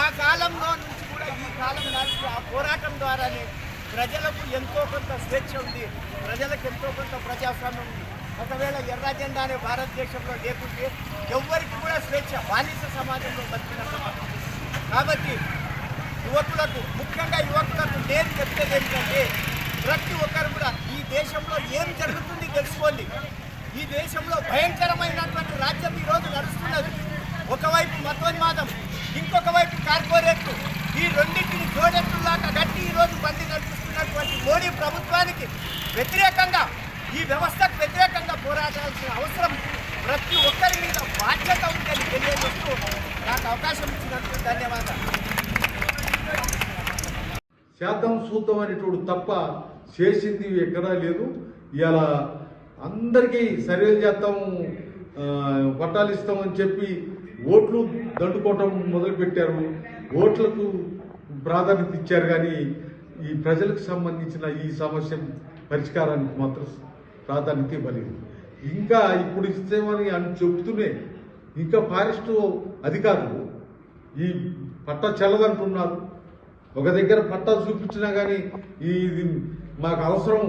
ఆ కాలంలో నుంచి కూడా ఈ కాలం నాటికి ఆ పోరాటం ద్వారానే ప్రజలకు ఎంతో కొంత స్వేచ్ఛ ఉంది. ప్రజలకు ఎంతో కొంత ప్రజాస్వామ్యం ఉంది. ఒకవేళ ఎర్ర జెండా అనే భారతదేశంలో లేకుంటే ఎవ్వరికి కూడా స్వేచ్ఛ బానిస సమాజంలో బతికినట్టు కాబట్టి యువకులకు ముఖ్యంగా యువకులకు నేను చెప్పేది ఏంటంటే ప్రతి ఒక్కరు కూడా ఈ దేశంలో ఏం జరుగుతుంది తెలుసుకోండి. ఈ దేశంలో భయంకరమైనటువంటి రాజ్యం ఈ రోజు నడుస్తున్నది. ఒకవైపు మతోన్మాదం ఇంకొక వైపు కార్పొరేట్లు ఈ రెండింటిని జోడెట్టులాగా గట్టి ఈ రోజు బండి నడిపిస్తున్నటువంటి మోడీ ప్రభుత్వానికి వ్యతిరేకంగా ఈ వ్యవస్థకు వ్యతిరేకంగా పోరాడాల్సిన అవసరం ప్రతి ఒక్కరి మీద బాధ్యత ఉందని తెలియజేస్తూ నాకు అవకాశం ఇచ్చినందుకు ధన్యవాదాలు. శాతం సూతం అనేటువంటి తప్ప చేసింది ఎక్కడా లేదు. ఇలా అందరికీ సర్వేలు చేస్తాము. పట్టాలు ఇస్తామని చెప్పి ఓట్లు దండుకోవటం మొదలుపెట్టారు. ఓట్లకు ప్రాధాన్యత ఇచ్చారు కానీ ఈ ప్రజలకు సంబంధించిన ఈ సమస్య పరిష్కారానికి మాత్రం ప్రాధాన్యత ఇవ్వలేదు. ఇంకా ఇప్పుడు ఇస్తామని అని చెబుతూనే ఇంకా ఫారెస్ట్ అధికారులు ఈ పట్ట చల్లదంటున్నారు. ఒక దగ్గర పట్టా చూపించినా కానీ ఈ ఇది మాకు అవసరం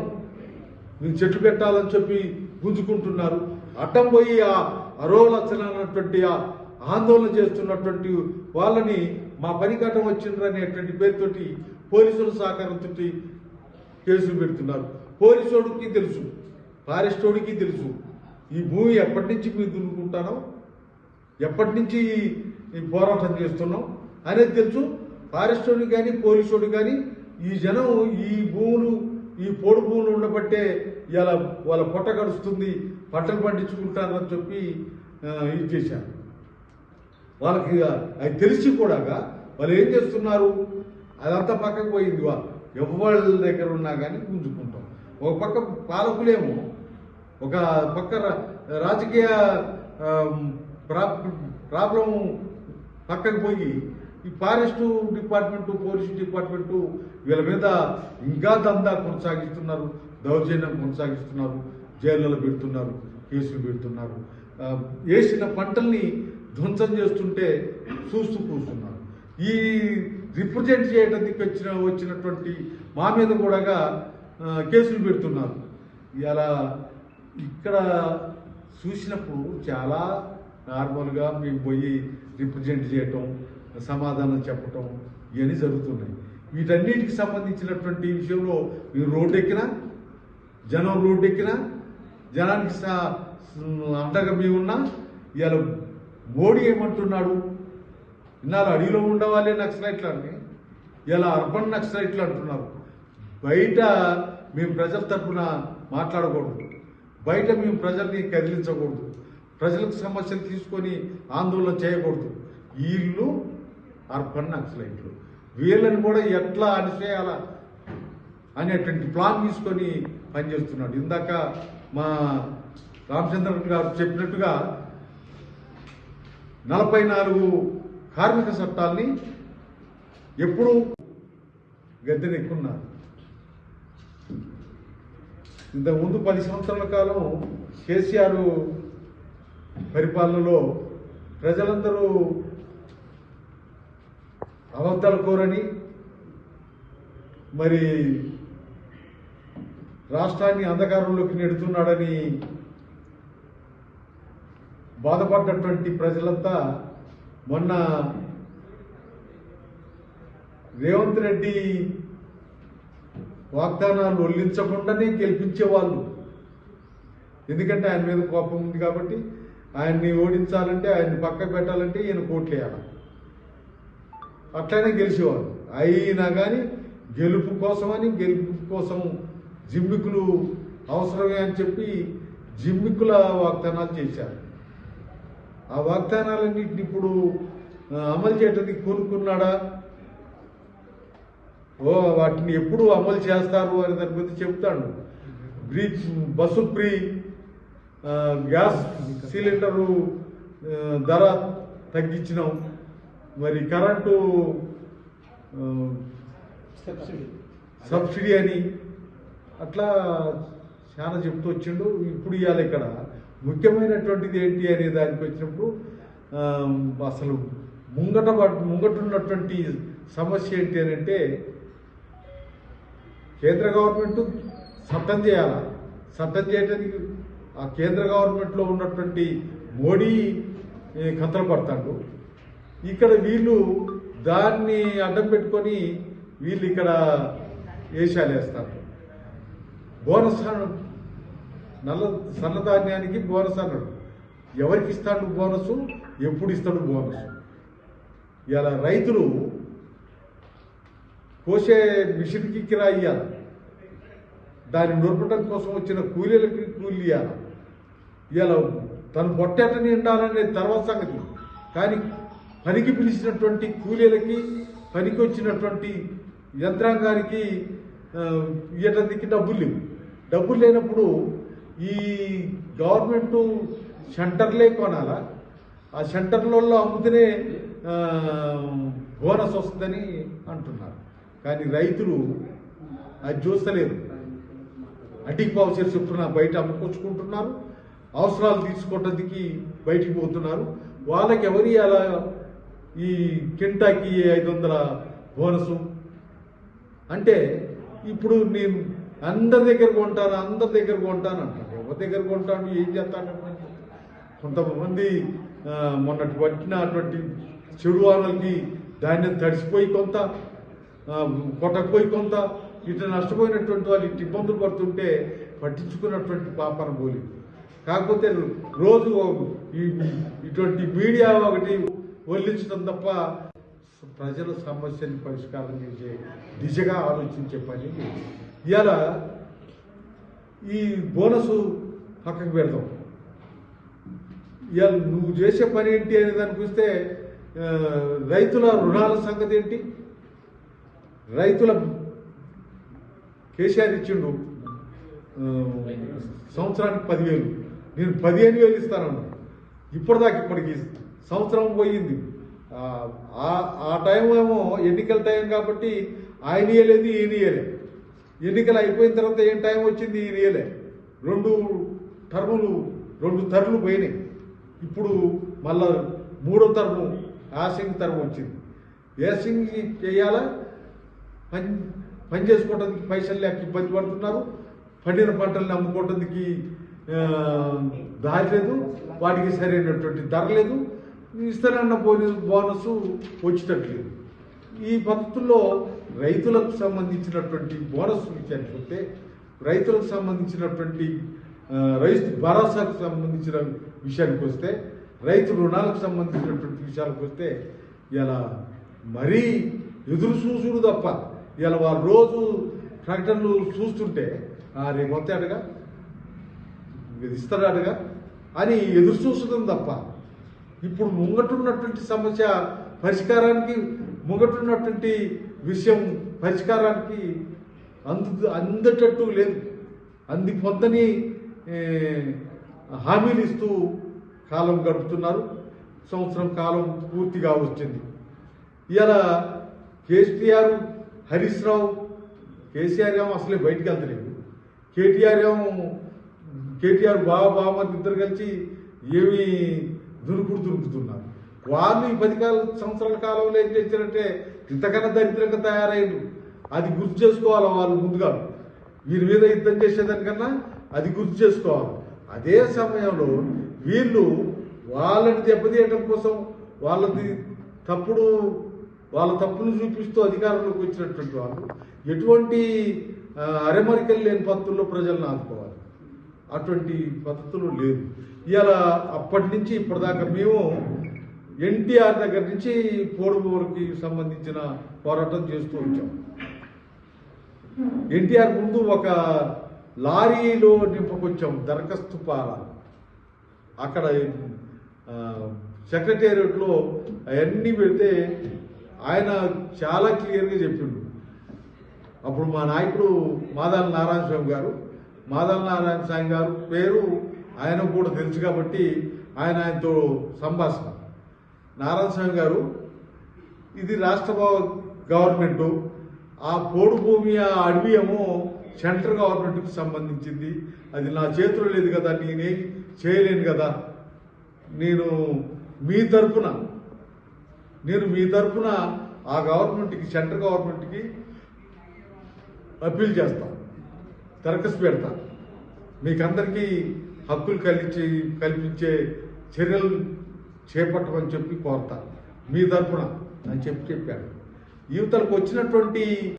మేము చెట్లు పెట్టాలని చెప్పి గుంజుకుంటున్నారు. అడ్డం పోయి ఆ అరోలచనటువంటి ఆ ఆందోళన చేస్తున్నటువంటి వాళ్ళని మా పనికటం వచ్చిండ్రు అనేటువంటి పేరుతోటి పోలీసుల సహకారంతో కేసులు పెడుతున్నారు. పోలీసోడికి తెలుసు ఫారెస్టోడికి తెలుసు. ఈ భూమి ఎప్పటి నుంచి మీరు దున్నుకుంటానో ఎప్పటి నుంచి ఈ పోరాటం చేస్తున్నాం? అనేది తెలుసు. ఫారెస్టోడు కానీ పోలీసోడు కానీ ఈ జనం ఈ భూములు ఈ పోడు భూములు ఉండబట్టే ఇలా వాళ్ళ పొట్ట గడుస్తుంది పంటలు పండించుకుంటారని చెప్పి ఇది చేశారు. వాళ్ళకి అది తెలిసి కూడా వాళ్ళు ఏం చేస్తున్నారు? అదంతా పక్కకు పోయింది వా ఎవరి దగ్గర ఉన్నా కానీ గుంజుకుంటాం. ఒక పక్క పాలకులేమో ఒక పక్క రాజకీయ ప్రాబ్లం పక్కకు పోయి ఈ ఫారెస్ట్ డిపార్ట్మెంటు పోలీసు డిపార్ట్మెంటు వీళ్ళ మీద ఇంకా దందా కొనసాగిస్తున్నారు దౌర్జన్యం కొనసాగిస్తున్నారు జైళ్ళలో పెడుతున్నారు కేసులు పెడుతున్నారు. వేసిన పంటల్ని ధ్వంసం చేస్తుంటే చూస్తూ కూర్చున్నారు. ఈ రిప్రజెంట్ చేయడానికి వచ్చిన వచ్చినటువంటి మా మీద కూడా కేసులు పెడుతున్నారు. ఇలా ఇక్కడ చూసినప్పుడు చాలా నార్మల్గా మేము పోయి రిప్రజెంట్ చేయటం సమాధానం చెప్పటం ఇవన్నీ జరుగుతున్నాయి. వీటన్నిటికి సంబంధించినటువంటి విషయంలో మీరు రోడ్డు ఎక్కినా జనం రోడ్డు ఎక్కినా జనానికి అండగా మేము ఉన్నా ఇవాళ మోడీ ఏమంటున్నాడు? ఇన్నాళ్ళు అడవిలో ఉండవాలే నక్సలైట్లని ఇలా అర్బన్ నక్సలైట్లు అంటున్నారు. బయట మేము ప్రజల తరఫున మాట్లాడకూడదు. బయట మేము ప్రజల్ని కదిలించకూడదు. ప్రజలకు సమస్యలు తీసుకొని ఆందోళన చేయకూడదు. వీళ్ళు అర్బన్ నక్సలైట్లు వీళ్ళని కూడా ఎట్లా అణిచేయాలా అనేటువంటి ప్లాన్ తీసుకొని పనిచేస్తున్నాడు. ఇందాక మా రామచంద్ర గారు చెప్పినట్టుగా నలభై నాలుగు కార్మిక చట్టాల్ని ఎప్పుడు గద్దెనెక్కున్నారు. ఇంతకుముందు పది సంవత్సరాల కాలం కేసీఆర్ పరిపాలనలో ప్రజలందరూ అబద్ధాలు కోరని మరి రాష్ట్రాన్ని అంధకారంలోకి నెడుతున్నాడని బాధపడ్డటువంటి ప్రజలంతా మొన్న రేవంత్ రెడ్డి వాగ్దానాలు ఒల్లించకుండానే గెలిపించేవాళ్ళు. ఎందుకంటే ఆయన మీద కోపం ఉంది కాబట్టి ఆయన్ని ఓడించాలంటే ఆయన్ని పక్కకు పెట్టాలంటే ఈయన కోట్లేయాలి. అట్లనే గెలిచేవాడు అయినా కానీ గెలుపు కోసమని గెలుపు కోసం జిమ్మికులు అవసరమే అని చెప్పి జిమ్మికుల వాగ్దానాలు చేశారు. ఆ వాగ్దానాలన్నింటిని ఇప్పుడు అమలు చేయడానికి కోరుకున్నాడా ఓ వాటిని ఎప్పుడు అమలు చేస్తారు అని దాని గురించి చెప్తాడు. Free bus free gas cylinder ధర తగ్గించినాం. మరి కరెంటు సబ్సిడీ. అని అట్లా చాలా చెప్తూ వచ్చిండు. ఇప్పుడు ఇవాళ ఇక్కడ ముఖ్యమైనటువంటిది ఏంటి అనే దానికి వచ్చినప్పుడు అసలు ముంగట ముంగటున్నటువంటి సమస్య ఏంటి అని అంటే కేంద్ర గవర్నమెంట్ చట్టం చేయాలి? చట్టం చేయడానికి ఆ కేంద్ర గవర్నమెంట్లో ఉన్నటువంటి మోడీ కథలు పడతాడు. ఇక్కడ వీళ్ళు దాన్ని అడ్డం పెట్టుకొని వీళ్ళు ఇక్కడ వేషాలు వేస్తారు. బోనస్ అన్నాడు నల్ల సన్నధాన్యానికి బోనస్ అన్నాడు. ఎవరికి ఇస్తాడు బోనస్? ఎప్పుడు ఇస్తాడు బోనస్? ఇలా రైతులు కోసే మిషన్కి కిరాయి ఇవ్వాలి దాన్ని నొరపడం కోసం వచ్చిన కూలీలకి కూలీ ఇవ్వాలి ఇలా తను పొట్టేట ఉండాలనే తర్వాత సంగతి. కానీ పనికి పిలిచినటువంటి కూలీలకి పనికి వచ్చినటువంటి యంత్రాంగానికి ఆ, ఇవ్వడానికి డబ్బులు లేవు. డబ్బులు లేనప్పుడు ఈ గవర్నమెంట్ సెంటర్లే కొనాలా? ఆ సెంటర్లలో అమ్ముతూనే బోనస్ వస్తుందని అంటున్నారు. కానీ రైతులు అది చూస్తలేరు. అటికి పావుచర్ చెప్పున బయట అమ్ముకొచ్చుకుంటున్నారు. అవసరాలు తీసుకోవడానికి బయటికి పోతున్నారు. వాళ్ళకి ఎవరి అలా ఈ కింటాకి ఐదు వందల బోనసు. అంటే ఇప్పుడు నేను అందరి దగ్గర కొంటాను? అందరి దగ్గర కొంటాను? అంటాను ఎవరి దగ్గర కొంటాను ఏం చేస్తాను? కొంతమంది మొన్నటి మొన్నటి పట్టినటువంటి చెడు వాళ్ళకి ధాన్యం తడిసిపోయి కొంత కొట్టకపోయి కొంత ఇటు నష్టపోయినటువంటి వాళ్ళు ఇటు ఇబ్బందులు పడుతుంటే పట్టించుకున్నటువంటి పాపన పోలి కాకపోతే రోజు ఇటువంటి మీడియా ఒకటి వదిలించడం తప్ప ప్రజల సమస్యని పరిష్కారం చేసే దిశగా ఆలోచించే పని లేదు. ఇవాళ ఈ బోనస్ పక్కకు పెడదాం. ఇవాళ నువ్వు చేసే పని ఏంటి అనే దానికి వస్తే రైతుల రుణాల సంగతి ఏంటి? రైతుల కేసీఆర్ ఇచ్చిండు సంవత్సరానికి పదివేలు. నేను పదిహేను వేలు ఇస్తానన్నా ఇప్పటిదాకా ఇప్పటికి సంవత్సరం పోయింది. ఆ, టైం ఏమో ఎన్నికల టైం కాబట్టి ఆయన ఇయ్యలేదు ఈయన ఇయ్యలే. ఎన్నికలు అయిపోయిన తర్వాత ఏం టైం వచ్చింది ఈయన ఇయ్యలే. రెండు టర్ములు రెండు తరులు పోయినాయి. ఇప్పుడు మళ్ళా మూడో తరము యాసింగ్ తరం వచ్చింది. యాసింగ్ చేయాలా? పని పని చేసుకోవడానికి పైసలు లేక ఇబ్బంది పడుతున్నారు. పండిన పంటలను అమ్ముకోవడానికి దారి లేదు. వాటికి సరైనటువంటి ధర లేదు. ఇస్తానన్న బోనస్ బోనస్ వచ్చేటట్లేదు. ఈ పద్ధతుల్లో రైతులకు సంబంధించినటువంటి బోనస్ విషయానికి వస్తే రైతులకు సంబంధించినటువంటి రైతు భరోసాకు సంబంధించిన విషయానికి వస్తే రైతు రుణాలకు సంబంధించినటువంటి విషయాలకు వస్తే ఇలా మరీ ఎదురు చూసుడు తప్ప ఇలా వాళ్ళు రోజు ప్రకటనలు చూస్తుంటే "ఆ, రేపు వస్తాడుగా ఇది ఇస్తాడాడుగా అని ఎదురు చూస్తుంది తప్ప ఇప్పుడు ముంగటున్నటువంటి సమస్య పరిష్కారానికి ముంగటున్నటువంటి విషయం పరిష్కారానికి అందు అందేటట్టు లేదు. అంది పొందని హామీలు ఇస్తూ కాలం గడుపుతున్నారు. సంవత్సరం కాలం పూర్తిగా వచ్చింది. ఇలా కేసీఆర్ హరీష్ రావు కేసీఆర్ ఏమో అసలే బయటికి వెళ్తలేదు కేటీఆర్ ఏమో కేటీఆర్ బావ బాబా ఇద్దరు కలిసి ఏమీ దురుకుడు దురుకుతున్నారు వాళ్ళు ఈ పది కాల సంవత్సరాల కాలంలో ఏం చేశారంటే ఇంతకన్నా దరిద్రంగా తయారైండు అది గుర్తు చేసుకోవాలి వాళ్ళు ముందుగా? వీరి మీద యుద్ధం చేసేదానికన్నా అది గుర్తు చేసుకోవాలి. అదే సమయంలో వీళ్ళు వాళ్ళని దెబ్బతీయడం కోసం వాళ్ళది తప్పుడు వాళ్ళ తప్పును చూపిస్తూ అధికారంలోకి వచ్చినటువంటి వాళ్ళు ఎటువంటి అరెమరికలు లేని పద్ధతుల్లో ప్రజలను ఆదుకోవాలి. అటువంటి పద్ధతులు లేదు ఇవాళ అప్పటి నుంచి ఇప్పటిదాకా మేము ఎన్టీఆర్ దగ్గర నుంచి పోడుబోరుకి సంబంధించిన పోరాటం చేస్తూ వచ్చాం. ఎన్టీఆర్ ముందు ఒక లారీలో నింపుకొచ్చాం దరఖాస్తు పాల అక్కడ సెక్రటేరియట్లో అవన్నీ పెడితే ఆయన చాలా క్లియర్గా చెప్పిండు. అప్పుడు మా నాయకుడు మాదాల నారాయణ స్వామి గారు మాధవ నారాయణ స్వామి గారు పేరు ఆయన కూడా తెలుసు కాబట్టి ఆయన ఆయనతో సంభాషణ. నారాయణ స్వామి గారు ఇది రాష్ట్ర గవర్నమెంటు ఆ పోడు భూమి ఆ అడవి ఏమో సెంట్రల్ గవర్నమెంట్కి సంబంధించింది. అది నా చేతిలో లేదు కదా నేనేం చేయలేను కదా. నేను మీ తరఫున నేను మీ తరఫున ఆ గవర్నమెంట్కి సెంట్రల్ గవర్నమెంట్కి అప్పీల్ చేస్తాను దరఖాస్తు పెడతా. మీకందరికీ హక్కులు కలిగించి కల్పించే చర్యలు చేపట్టమని చెప్పి కోరతా. మీ తరఫున అని చెప్పి చెప్పాడు. యువతలకు వచ్చినటువంటి